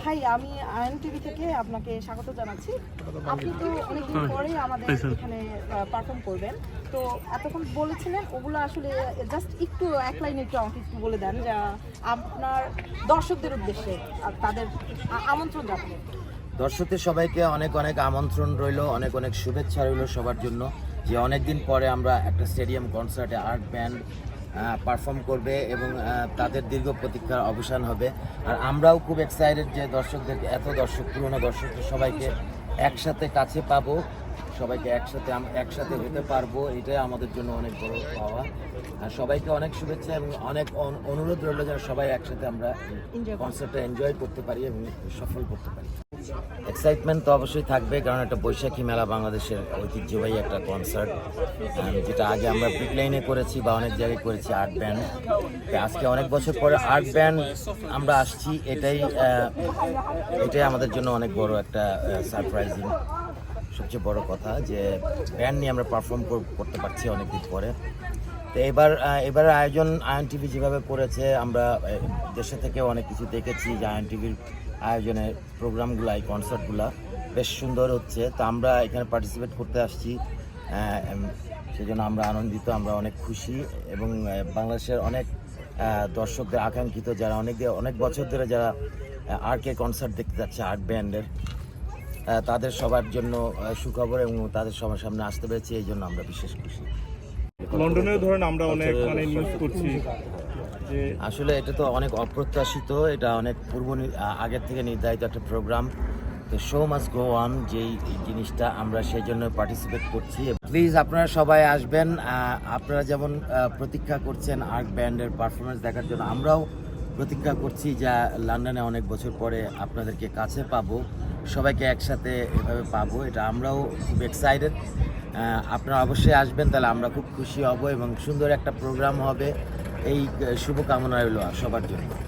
ভাই আমি ion TV থেকে আপনাকে স্বাগত জানাচ্ছি। আপনি তো অনেকদিন পরে আমাদের এখানে পারফর্ম করবেন। তো এতক্ষণ বলেছিলেন ওগুলো আসলে জাস্ট একটু এক লাইনে একটু আমাকে একটু বলে দেন যা আপনার দর্শকদের উদ্দেশ্যে আর তাদের আমন্ত্রণ জানাবেন দর্শকদের সবাইকে অনেক অনেক আমন্ত্রণ রইল অনেক অনেক শুভেচ্ছা রইল সবার জন্য যে অনেকদিন পরে আমরা একটা স্টেডিয়াম কনসার্টে আর্ট ব্যান্ড পারফর্ম করবে এবং তাদের দীর্ঘ প্রতীক্ষার অবসান হবে। আর আমরাও খুব এক্সাইটেড যে দর্শকদের এত দর্শক পুরনো দর্শকদের সবাইকে একসাথে কাছে পাবো। সবাইকে একসাথে একসাথে হতে পারব। এটাই আমাদের জন্য অনেক বড় পাওয়া। আর সবাইকে অনেক শুভেচ্ছা এবং অনেক অন- অনুরোধ রইল যেন সবাই একসাথে আমরা কনসার্টটা এনজয় করতে পারি এবং সফল করতে পারি। এক্সাইটমেন্ট তো অবশ্যই থাকবে, কারণ একটা বৈশাখী মেলা বাংলাদেশের ঐতিহ্যবাহী একটা কনসার্ট যেটা আগে আমরা পিক লাইনে করেছি বা অনেক জায়গায় করেছি আর্ট ব্যান্ড আজকে অনেক বছর পরে আর্ট ব্যান্ড আমরা আসছি, এটাই এটাই আমাদের জন্য অনেক বড় একটা সারপ্রাইজিং সবচেয়ে বড় কথা যে ব্যান্ড নিয়ে আমরা পারফর্ম করতে পারছি অনেক অনেকদিন পরে। তো এবার এবারের আয়োজন আয়ন টিভি যেভাবে করেছে, আমরা দেশে থেকে অনেক কিছু দেখেছি যে আয়ন টিভির আয়োজনে প্রোগ্রামগুলো, এই কনসার্টগুলো বেশ সুন্দর হচ্ছে। তো আমরা এখানে পার্টিসিপেট করতে আসছি সেজন্য আমরা আনন্দিত, আমরা অনেক খুশি এবং বাংলাদেশের অনেক দর্শকদের আকাঙ্ক্ষিত যারা অনেক অনেক বছর ধরে যারা আর কে কনসার্ট দেখতে যাচ্ছে আর্ট ব্যান্ডের তাদের সবার জন্য সুখবর এবং তাদের সবার সামনে আসতে পেরেছি, এই জন্য আমরা বিশেষ খুশি। ধরেন আমরা অনেক মানে নিউজ করছি আসলে এটা তো অনেক অপ্রত্যাশিত, এটা অনেক পূর্ব আগের থেকে নির্ধারিত একটা প্রোগ্রাম তো শো মাস গো অন যেই জিনিসটা আমরা সেই জন্য পার্টিসিপেট করছি। প্লিজ আপনারা সবাই আসবেন আপনারা যেমন প্রতীক্ষা করছেন আর্ট ব্যান্ডের পারফরমেন্স দেখার জন্য, আমরাও প্রতীক্ষা করছি যা লন্ডনে অনেক বছর পরে আপনাদেরকে কাছে পাবো। সবাইকে একসাথে এভাবে পাবো, এটা আমরাও খুব এক্সাইটেড আপনারা অবশ্যই আসবেন, তাহলে আমরা খুব খুশি হব এবং সুন্দর একটা প্রোগ্রাম হবে। এই শুভকামনা রইল সবার জন্য।